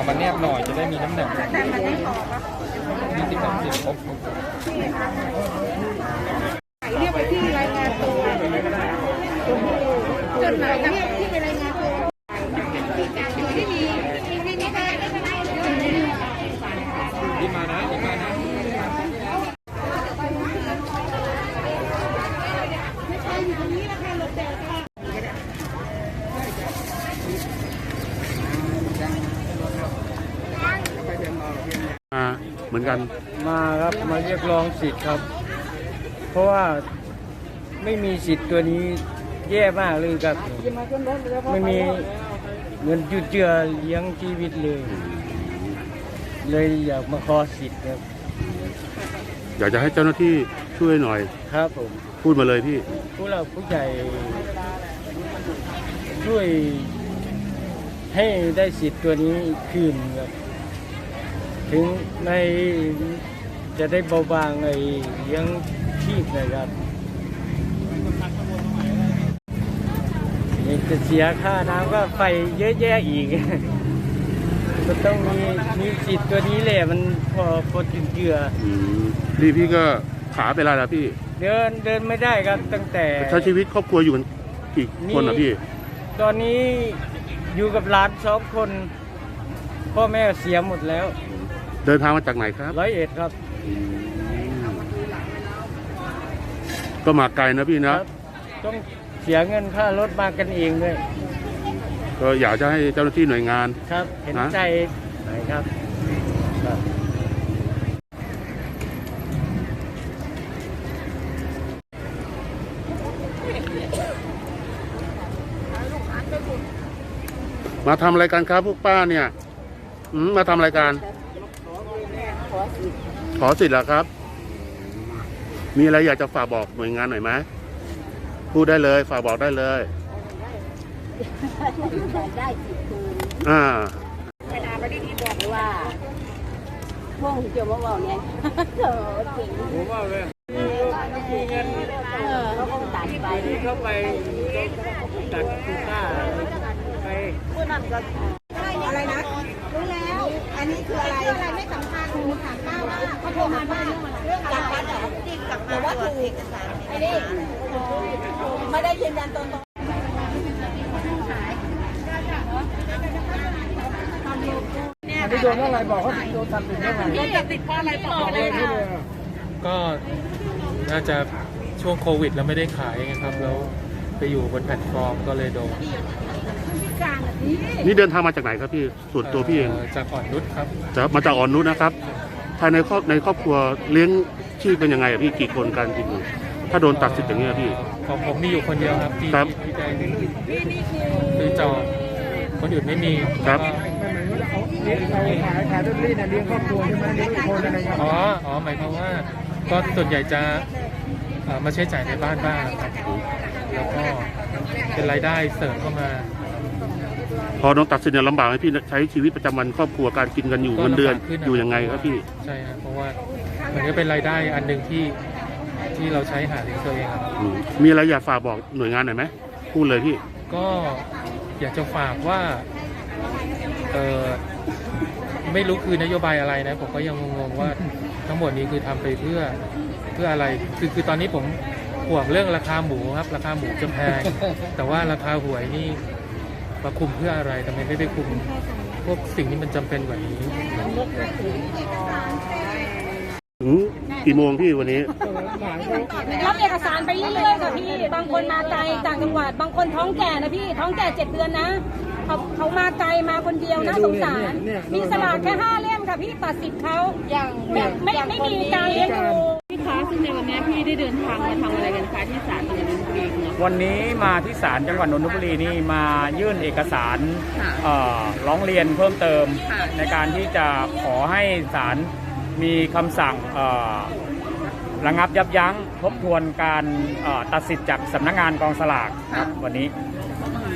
เอามาแนบหน่อยจะได้มีน้ำหนักแต่มันไม่พอปะมีสิบสามสิบครบเรียกไปที่รายงานตัวจดหมายเรียกที่ไปรายงานตัวที่มีที่มีไม่ได้ไม่ได้ รีบมานะรีบมานะ ไม่ใช่อยู่ตรงนี้นะคะรถแดงค่ะ มาเหมือน กัน มาครับมาเรียกร้องสิทธิ์ครับ เพราะว่าไม่มีสิทธิ์ตัวนี้แย่มากเลยครับ ไม่มีเงินจุดเจือเลี้ยงชีวิตเลย เลยอยากมาขอสิทธิ์ครับ อยากจะให้เจ้าหน้าที่ช่วยหน่อย ครับผมพูดมาเลยพี่ ผู้หลักผู้ใหญ่ช่วยให้ได้สิทธิ์ตัวนี้คืนครับ ถึงในจะได้เบาบางไอ้เลี้ยงชีพนะครับยังจะเสียค่าน้ำก็ไฟเยอะแยะอีกก็ต้องมีมีสิทธิ์ตัวนี้แหละมันพอพอจุนเจืออืมนี่พี่ก็ขาเป็นไรล่ะพี่ เดินเดินไม่ได้ครับตั้งแต่ใช้ชีวิตครอบครัวอยู่กันกี่คนอะพี่ ตอนนี้อยู่กับหลานสองคน พ่อแม่เสียหมดแล้ว เดินทางมาจากไหนครับร้อยเอ็ดครับ อืมก็มาไกลนะพี่คนะรับต้องเสียเงินค่ารถมากันเองด้วยก็อยากจะให้เจ้าหน้าที่หน่วยงาน ครับ เห็นนะใจหน่อยครับครับ มาทำอะไรกันครับพวกป้าเนี่ยอืมมาทำอะไรกัน ขอสิทธิ์เหรอครับ มีอะไรอยากจะฝากบอกหน่วยงานหน่อยไหมพูดได้เลยฝากบอกได้เลย ได้สิบคืนอ่าเวลาไม่ได้ดีบอกเลยว่าพวกเจ้ามาบอกเนี่ยเออจริงผมว่าเลยมีเงินเออเขาคงตัดไปที่เข้าไปตัดกูต้าไปอะไรนะรู้แล้ว อันนี้คืออะไรอะไรไม่สำคัญ หนูถามป้าว่าเขาโทรมาป้าเรื่องอะไรเรื่องอะไรหรอจริงกับมาว่าถูกเอกสารไอ้นี่ไม่ได้ยืนยันตัวตนที่โดนเท่าไหร่บอกเขาโดนตัดสินเท่าไหร่โดนจับติดเพราะอะไรบอกเลยค่ะก็น่าจะช่วงโควิด แล้วไม่ได้ขายไงครับ แล้วไปอยู่บนแพลตฟอร์มก็เลยโดน นี่เดินทางมาจากไหนครับพี่ส่วนตัวพี่เองจากอ่อนนุชครับจะมาจากอ่อนนุชนะครับภายในครอบในครอบครัวเลี้ยงชีพเป็นยังไงอะพี่กี่คนกันกี่คนถ้าโดนตัดสิทธิ์อย่างเงี้ยพี่ ของผมมีอยู่คนเดียวครับที่ครับที่ได้ซื้อจองคนอื่นไม่มีครับแล้วก็เราขายขายลอตเตอรี่เนี่ยเลี้ยงครอบครัวใช่ไหมเลี้ยงทุกคนอะไรครับอ๋ออ๋อหมายความว่าก็ส่วนใหญ่จะเอ่อมาใช้จ่ายในบ้านบ้างครับแล้วก็เป็นรายได้เสริมเข้ามา พอโดนตัดสิทธิ์เนี่ยลำบากไหมพี่ใช้ชีวิตประจำวันครอบครัวการกินกันอยู่ก็เงินเดือนลำบากขึ้นนะอยู่ยังไงครับพี่ ใช่ครับเพราะว่ามันก็เป็นรายได้อันหนึ่งที่ที่เราใช้หาเลี้ยงตัวเองครับ อืมมีอะไรอยากฝากบอกหน่วยงานหน่อยไหมพูดเลยพี่ ก็อยากจะฝากว่าเออไม่รู้คือนโยบายอะไรนะ ผมก็ยังงงๆว่าทั้งหมดนี้คือทำไปเพื่อเพื่ออะไร คือคือตอนนี้ผมห่วงเรื่องราคาหมูครับ ราคาหมูจะแพง แต่ว่าราคาหวยนี่ มาคุมเพื่ออะไรทำไมไม่ไปคุมพวกสิ่งที่มันจำเป็นกว่านี้ ถึงกี่โมงพี่วันนี้ รับเอกสารไปเรื่อยๆค่ะพี่ บางคนมาไกลต่างจังหวัด บางคนท้องแก่นะพี่ ท้องแก่เจ็ดเดือนนะ เขาเขามาไกลมาคนเดียวนะสงสาร มีสลากแค่ห้าเล่มค่ะพี่ตัดสิทธิ์เขาอย่างไม่ไม่ไม่มีการเลี้ยงดู พี่คะซึ่งในวันนี้พี่ได้เดินทางมาทำอะไรกันคะที่ศาลจังหวัดนนทบุรีเนี่ย วันนี้มาที่ศาลจังหวัดนนทบุรีนี่มายื่นเอกสารค่ะเอ่อร้องเรียนเพิ่มเติมค่ะในการที่จะขอให้ศาลมีคำสั่งเอ่อระงับยับยั้งทบทวนการเอ่อตัดสิทธิ์จากสำนักงานกองสลากครับวันนี้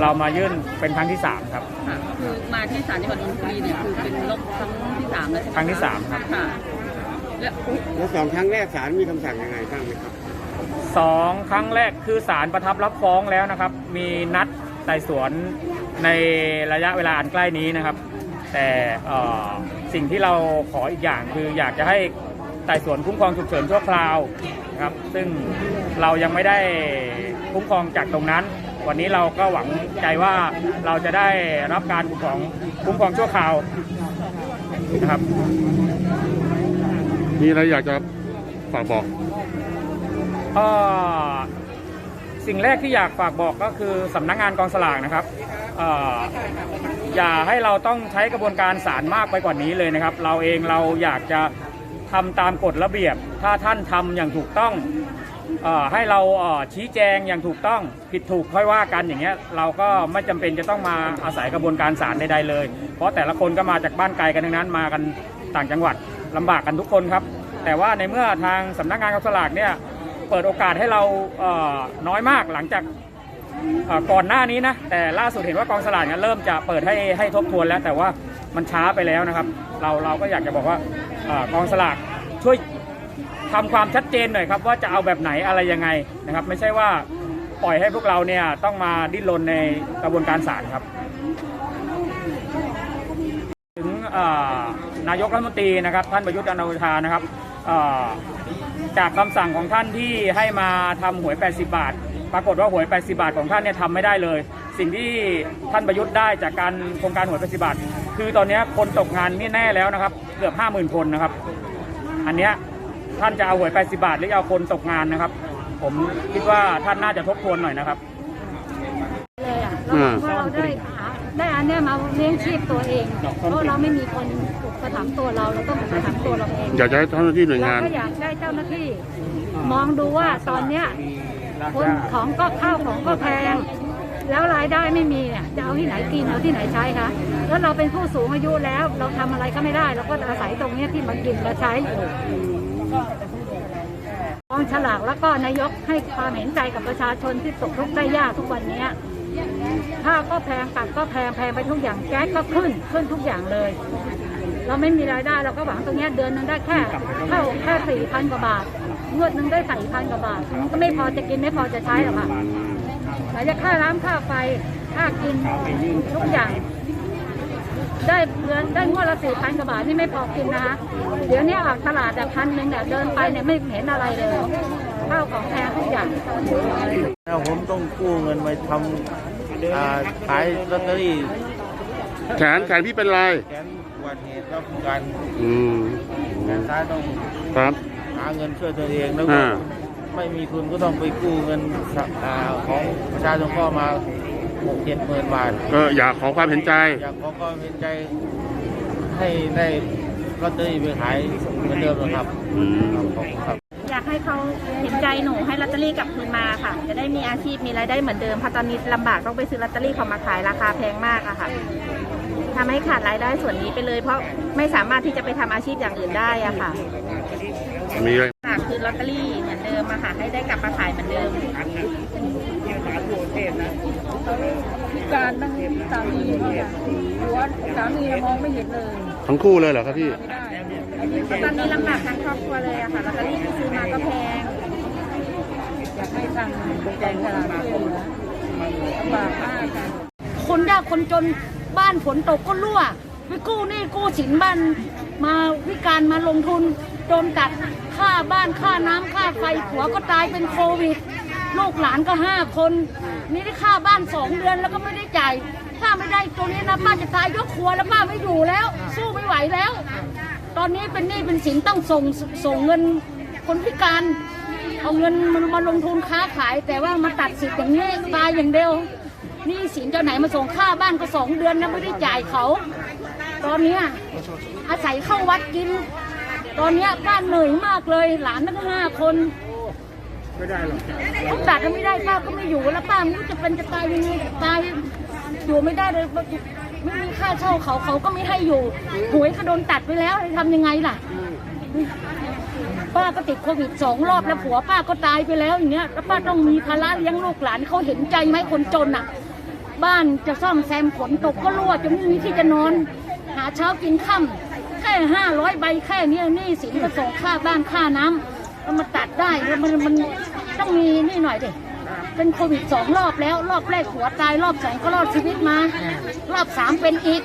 เรามายื่นเป็นครั้งที่3ครับ ค่ะคือมาที่ศาลจังหวัดนนทบุรีเนี่ยคือเป็นรอบครั้งที่สามแล้วใช่ไหมะครั้งที่สามครับ ค่ะ และแล้วสองครั้งแรกศาลมีคำสั่งยังไงบ้างไหมครับสองครั้งแรกคือศาลประทับรับฟ้องแล้วนะครับ มีนัดไต่สวนในระยะเวลาอันใกล้นี้นะครับ แต่เอ่อสิ่งที่เราขออีกอย่างคืออยากจะให้ไต่สวนคุ้มครองฉุกเฉินชั่วคราวนะครับ ซึ่งเรายังไม่ได้คุ้มครองจากตรงนั้น วันนี้เราก็หวังใจว่าเราจะได้รับการคุ้มครองคุ้มครองชั่วคราวนะครับ มีอะไรอยากจะฝากบอกก็สิ่งแรกที่อยากฝากบอกก็คือสำนักงานกองสลากนะครับเอ่ออย่าให้เราต้องใช้กระบวนการศาลมากไปกว่านี้เลยนะครับ เราเองเราอยากจะทำตามกฎระเบียบ ถ้าท่านทำอย่างถูกต้องเออให้เราเอ่อชี้แจงอย่างถูกต้องผิดถูกค่อยว่ากันอย่างเงี้ยเราก็ไม่จำเป็นจะต้องมาอาศัยกระบวนการศาลใดๆเลย เพราะแต่ละคนก็มาจากบ้านไกลกันทั้งนั้นมากันต่างจังหวัด ลำบากกันทุกคนครับ แต่ว่าในเมื่อทางสำนักงานกองสลากเนี่ยเปิดโอกาสให้เราน้อยมากหลังจากก่อนหน้านี้นะแต่ล่าสุดเห็นว่ากองสลากเนี่ยเริ่มจะเปิดให้ให้ทบทวนแล้ว แต่ว่ามันช้าไปแล้วนะครับ เราเราก็อยากจะบอกว่ากองสลากช่วยทำความชัดเจนหน่อยครับว่าจะเอาแบบไหนอะไรยังไงนะครับ ไม่ใช่ว่าปล่อยให้พวกเราเนี่ยต้องมาดิ้นรนในกระบวนการศาลครับ ถึงนายกรัฐมนตรีนะครับท่านประยุทธ์จันทร์โอชานะครับจากคำสั่งของท่านที่ให้มาทำหวย 80 บาท ปรากฏว่าหวย 80 บาทของท่านเนี่ยทำไม่ได้เลย สิ่งที่ท่านประยุทธ์ได้จากการโครงการหวย 80 บาท คือตอนนี้คนตกงานนี่แน่แล้วนะครับ เกือบ 50,000 คนนะครับ อันเนี้ยท่านจะเอาหวย 80 บาท หรือเอาคนตกงานนะครับ ผมคิดว่าท่านน่าจะทบทวนหน่อยนะครับาได้อันเนี้ยมาเลี้ยงชีพตัวเอง เพราะเราไม่มีคนอุปถัมภ์ตัวเราเราต้องอุปถัมภ์ตัวเราเองอยากจะให้เจ้าหน้าที่หน่วยเรางาน ก็อยากได้เจ้าหน้าที่ มองดูว่าตอนเนี้ยคนของก็ข้าวของก็แพง แล้วรายได้ไม่มีเนี่ยจะเอาที่ไหนกินเอาที่ไหนใช้คะแล้วเราเป็นผู้สูงอายุแล้ว เราทำอะไรก็ไม่ได้ เราก็อาศัยตรงเนี้ยที่มากินมาใช้อยู่กองฉลากแล้วก็นายกให้ความเห็นใจกับประชาชนที่ตกทุกข์ได้ยากทุกวันเนี้ย ข้าวก็แพงตับก็แพงแพงไปทุกอย่างแก๊สก็ขึ้นขึ้นทุกอย่างเลย เราไม่มีรายได้เราก็หวังตรงนี้เดือนหนึงได้แค่เข้าแค่สี่พันกว่าบาทงวดหนึงได้สี่พันกว่าบาทมันก็ไม่พอจะกินไม่พอจะใช้หรอกค่ะไหนจะค่าน้ำค่าไฟค่ากินทุกอย่าง ได้เดือนได้งวดละสี่พันกว่าบาทนี่ไม่พอกินนะคะเดี๋ยวนี้ออกตลาดแต่พันหนึ่งเนี่ยเดินไปเนี่ยไม่เห็นอะไรเลยข้าวของแพงทุกอย่างแล้วผมต้องกู้เงินมาทำ อ่าขายลอตเตอรี่แขนแขนพี่เป็นไรแขนอุบัติเหตุแล้วการอืมแขนซ้ายต้องครับหาเงินช่วยตัวเองแล้วก็อ่าไม่มีทุนก็ต้องไปกู้เงินสะอ่าของประชาชนก็มาหกเจ็ดหมื่นบาทก็อยากขอความเห็นใจ อยากขอความเห็นใจให้ได้ลอตเตอรี่ไปขายเหมือนเดิมนะครับอืมครับขอบคุณครับ อยากให้เขาเห็นใจหนูให้ลอตเตอรี่กลับคืนมาค่ะ จะได้มีอาชีพมีรายได้เหมือนเดิมเพราะตอนนี้ลำบากต้องไปซื้อลอตเตอรี่เขามาขายราคาแพงมากอะค่ะทำให้ขาดรายได้ส่วนนี้ไปเลย เพราะไม่สามารถที่จะไปทำอาชีพอย่างอื่นได้อะค่ะมีอะไรฝากคืนลอตเตอรี่เหมือนเดิมอะค่ะให้ได้กลับมาขายเหมือนเดิม พิการทั้งสามีหัวสามีมองไม่เห็นเลยทั้งคู่เลยเหรอครับพี่ตอนนี้ลำบากทั้งครอบครัวเลยอะค่ะลอตเตอรี่ที่ซื้อมาก็แพง อยากให้ทางแจงตลาดช่วยเหลือลำบากมากคนยากคนจนบ้านฝนตกก็รั่วไปกู้หนี่กู้สินบ้านมาวิการมาลงทุนโดนตัดค่าบ้านค่าน้ำค่าไฟผัวก็ตายเป็นโควิดลูกหลานก็ห้าคนนี่ได้ค่าบ้านสองเดือนแล้วก็ไม่ได้จ่ายถ้าไม่ได้ตัวนี้นะป้าจะตายยกครัวแล้วป้าไม่อยู่แล้ว สู้ไม่ไหวแล้ว ตอนนี้เป็นหนี้เป็นสินต้องส่งส่งเงินคนพิการ เอาเงินมันมาลงทุนค้าขาย แต่ว่ามาตัดสิทธิ์อย่างนี้ตายอย่างเดียวนี่สินเจ้าไหนมาส่งค่าบ้านก็สองเดือนนะไม่ได้จ่ายเขา ตอนเนี้อาศัยเข้าวัดกิน ตอนเนี้ป้าเหนื่อยมากเลย หลานทั้งห้าคนเขาตัดแล้วไม่ได้ป้าก็ไม่อยู่แล้วป้าไม่รู้จะเป็นจะตายยังไงตายอยู่ไม่ได้เลยไม่มีค่าเช่าเขาเขาก็ไม่ให้อยู่หวยก็โดนตัดไปแล้วจะทำยังไงล่ะ ป้าก็ติดโควิดสองรอบแล้วผัวป้าก็ตายไปแล้วอย่างเงี้ยแล้วป้าต้องมีภาระเลี้ยงลูกหลานเขาเห็นใจไหมคนจนอะ บ้านจะซ่อมแซมฝนตกก็รั่วจนไม่มีที่จะนอน หาเช้ากินค่ำแค่ห้าร้อยใบแค่เนี้ยนี่สินก็ส่งค่าบ้านค่าน้ำแล้วมาตัดได้แล้วมันมันต้องมีนี่หน่อยดิเป็นโควิดสองรอบแล้วรอบแรกหัวตายรอบสองก็รอดชีวิตมา รอบสามเป็นอีก